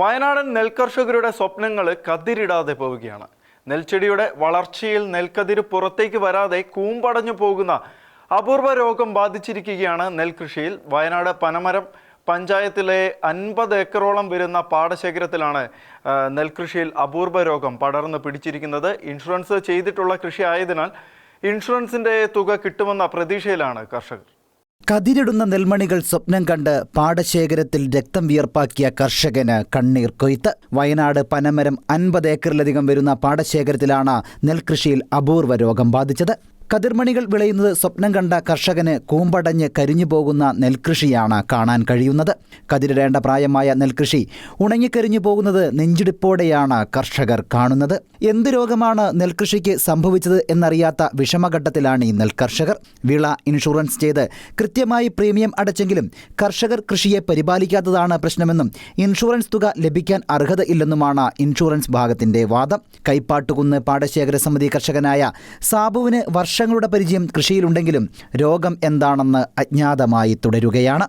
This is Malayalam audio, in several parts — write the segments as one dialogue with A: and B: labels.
A: വയനാടൻ നെൽകർഷകരുടെ സ്വപ്നങ്ങൾ കതിരിടാതെ പോവുകയാണ്. നെൽച്ചെടിയുടെ വളർച്ചയിൽ നെൽക്കതിര് പുറത്തേക്ക് വരാതെ കൂമ്പടഞ്ഞു പോകുന്ന അപൂർവ രോഗം ബാധിച്ചിരിക്കുകയാണ് നെൽകൃഷിയിൽ. വയനാട് പനമരം പഞ്ചായത്തിലെ അൻപത് ഏക്കറോളം വരുന്ന പാടശേഖരത്തിലാണ് നെൽകൃഷിയിൽ അപൂർവ രോഗം പടർന്ന് പിടിച്ചിരിക്കുന്നത്. ഇൻഷുറൻസ് ചെയ്തിട്ടുള്ള കൃഷി ആയതിനാൽ ഇൻഷുറൻസിന്റെ തുക കിട്ടുമെന്ന പ്രതീക്ഷയിലാണ് കർഷകർ.
B: കതിരിടുന്ന നെൽമണികൾ സ്വപ്നം കണ്ട് പാടശേഖരത്തിൽ രക്തം വിയർപ്പാക്കിയ കർഷകന് കണ്ണീർ കൊയ്ത്ത്. വയനാട് പനമരം അൻപത് ഏക്കറിലധികം വരുന്ന പാടശേഖരത്തിലാണ് നെൽകൃഷിയിൽ അപൂർവ രോഗം ബാധിച്ചത്. കതിർമണികൾ വിളയുന്നത് സ്വപ്നം കണ്ട കർഷകന് കൂമ്പടഞ്ഞ് കരിഞ്ഞു പോകുന്ന നെൽകൃഷിയാണ് കാണാൻ കഴിയുന്നത്. കതിരിടേണ്ട പ്രായമായ നെൽകൃഷി ഉണങ്ങിക്കരിഞ്ഞു പോകുന്നത് നെഞ്ചിടിപ്പോടെയാണ് കർഷകർ കാണുന്നത്. എന്ത് രോഗമാണ് നെൽകൃഷിക്ക് സംഭവിച്ചത് എന്നറിയാത്ത വിഷമഘട്ടത്തിലാണ് ഈ നെൽകർഷകർ. വിള ഇൻഷുറൻസ് ചെയ്ത് കൃത്യമായി പ്രീമിയം അടച്ചെങ്കിലും കർഷകർ കൃഷിയെ പരിപാലിക്കാത്തതാണ് പ്രശ്നമെന്നും ഇൻഷുറൻസ് തുക ലഭിക്കാൻ അർഹത ഇല്ലെന്നുമാണ് ഇൻഷുറൻസ് ഭാഗത്തിന്റെ വാദം. കൈപ്പാട്ടുകുന്ന് പാടശേഖര സമിതി കർഷകനായ സാബുവിന് വർഷങ്ങളുടെ പരിചയം കൃഷിയിലുണ്ടെങ്കിലും രോഗം എന്താണെന്ന് അജ്ഞാതമായി തുടരുകയാണ്.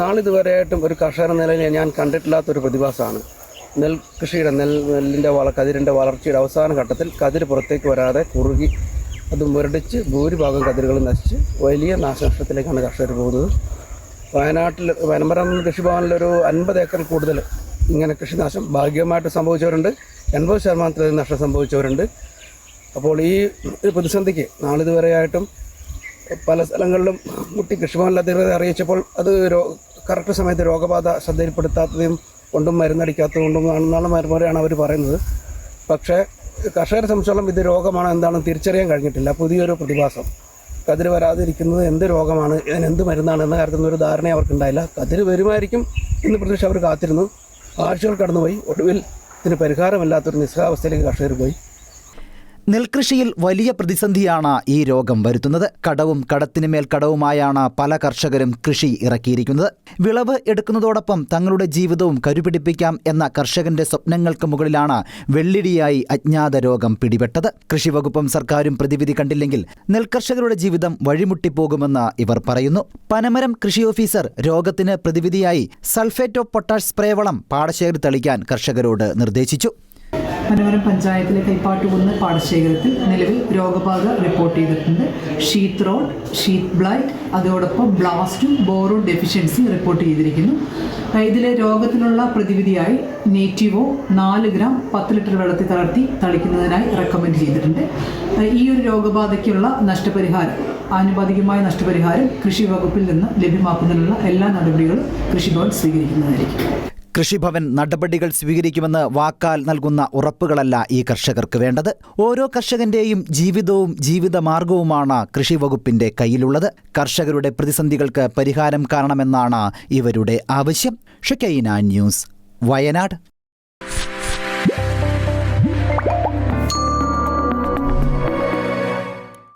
C: നാളിതുവരെയായിട്ടും ഒരു കർഷകർ നിലയിൽ ഞാൻ കണ്ടിട്ടില്ലാത്തൊരു പ്രതിഭാസമാണ്. നെൽ കൃഷിയുടെ നെൽ നെല്ലിന്റെ വള കതിരിന്റെ വളർച്ചയുടെ അവസാന ഘട്ടത്തിൽ കതിര് പുറത്തേക്ക് വരാതെ കുറുകി അത് മുരടിച്ച് ഭൂരിഭാഗം കതിരുകൾ നശിച്ച് വലിയ നാശനഷ്ടത്തിലേക്കാണ് കർഷകർ പോകുന്നത്. വയനാട്ടിൽ വനമരം കൃഷിഭവനിലൊരു അൻപത് ഏക്കർ കൂടുതൽ ഇങ്ങനെ കൃഷിനാശം ഭാഗികമായിട്ട് സംഭവിച്ചവരുണ്ട്. എൺപത് ശതമാനത്തിലധികം നഷ്ടം സംഭവിച്ചവരുണ്ട്. അപ്പോൾ ഈ പ്രതിസന്ധിക്ക് നാളിതുവരെയായിട്ടും പല സ്ഥലങ്ങളിലും മുട്ടി കൃഷിഭവനിൽ അറിയിച്ചപ്പോൾ അത് രോ കറക്റ്റ് സമയത്ത് രോഗബാധ ശ്രദ്ധയിൽപ്പെടുത്താത്തതും കൊണ്ടും മരുന്നടിക്കാത്തത് കൊണ്ടും ആണെന്നുള്ള അവർ പറയുന്നത്. പക്ഷേ കർഷകരെ സംബന്ധിച്ചോളം ഇത് രോഗമാണ് എന്താണെന്ന് തിരിച്ചറിയാൻ കഴിഞ്ഞിട്ടില്ല. പുതിയൊരു പ്രതിഭാസം. കതിര് വരാതിരിക്കുന്നത് എന്ത് രോഗമാണ് ഇതിനെന്ത് മരുന്നാണ് എന്ന കാര്യത്തിൽ ഒരു ധാരണ അവർക്കുണ്ടായില്ല. കതിര് വരുമായിരിക്കും എന്ന് പ്രതീക്ഷ അവർ കാത്തിരുന്നു. ആഴ്ചകൾ കടന്നുപോയി. ഒടുവിൽ ഇതിന് പരിഹാരമില്ലാത്തൊരു നിസ്സഹാവസ്ഥയിലേക്ക് കർഷകർ പോയി.
B: നെൽകൃഷിയിൽ വലിയ പ്രതിസന്ധിയാണ് ഈ രോഗം വരുത്തുന്നത്. കടവും കടത്തിനുമേൽ കടവുമായാണ് പല കർഷകരും കൃഷി ഇറക്കിയിരിക്കുന്നത്. വിളവ് എടുക്കുന്നതോടൊപ്പം തങ്ങളുടെ ജീവിതവും കരുപിടിപ്പിക്കാം എന്ന കർഷകന്റെ സ്വപ്നങ്ങൾക്ക് മുകളിലാണ് വെള്ളിടിയായി അജ്ഞാത രോഗം പിടിപെട്ടത്. കൃഷിവകുപ്പും സർക്കാരും പ്രതിവിധി കണ്ടില്ലെങ്കിൽ നെൽകർഷകരുടെ ജീവിതം വഴിമുട്ടിപ്പോകുമെന്ന് ഇവർ പറയുന്നു. പനമരം കൃഷി ഓഫീസർ രോഗത്തിന് പ്രതിവിധിയായി സൾഫേറ്റ് ഓഫ് പൊട്ടാഷ് സ്പ്രേവളം വളം തളിക്കാൻ കർഷകരോട് നിർദ്ദേശിച്ചു.
D: പനമരം പഞ്ചായത്തിലെ കൈപ്പാട്ടുകുന്ന് പാടശേഖരത്തിൽ നിലവിൽ രോഗബാധ റിപ്പോർട്ട് ചെയ്തിട്ടുണ്ട്. ഷീത്ത് റോഡ് ഷീത്ത് ബ്ലൈറ്റ് അതോടൊപ്പം ബ്ലാസ്റ്റും ബോറോ ഡെഫിഷ്യൻസി റിപ്പോർട്ട് ചെയ്തിരിക്കുന്നു. ഇതിലെ രോഗത്തിനുള്ള പ്രതിവിധിയായി നേറ്റീവോ നാല് ഗ്രാം പത്ത് ലിറ്റർ വെള്ളത്തിൽ കലർത്തി തളിക്കുന്നതിനായി റെക്കമെൻഡ് ചെയ്തിട്ടുണ്ട്. ഈ ഒരു രോഗബാധയ്ക്കുള്ള നഷ്ടപരിഹാരം ആനുപാതികമായ നഷ്ടപരിഹാരം കൃഷി വകുപ്പിൽ നിന്ന് ലഭ്യമാക്കുന്നതിനുള്ള എല്ലാ നടപടികളും കൃഷിഭവൻ സ്വീകരിക്കുന്നതായിരിക്കും.
B: കൃഷിഭവൻ നടപടികൾ സ്വീകരിക്കുമെന്ന് വാക്കാൽ നൽകുന്ന ഉറപ്പുകളല്ല ഈ കർഷകർക്ക് വേണ്ടത്. ഓരോ കർഷകന്റെയും ജീവിതവും ജീവിതമാർഗവുമാണ് കൃഷി വകുപ്പിന്റെ കയ്യിലുള്ളത്. കർഷകരുടെ പ്രതിസന്ധികൾക്ക് പരിഹാരം കാണണമെന്നാണ് ഇവരുടെ ആവശ്യം. ഷുക്കൈന ന്യൂസ് വയനാട്.